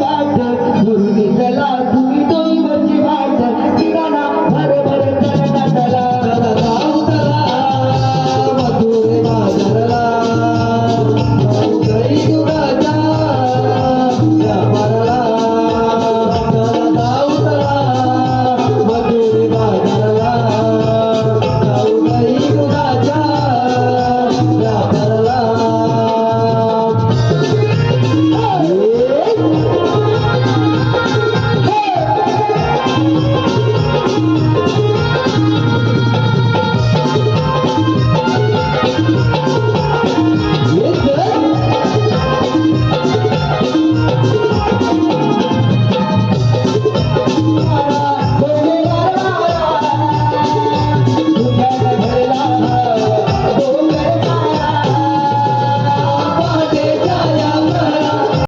बाप गुरु निकला दुतीवरी वाज वाज गाना भाग भाग काटाला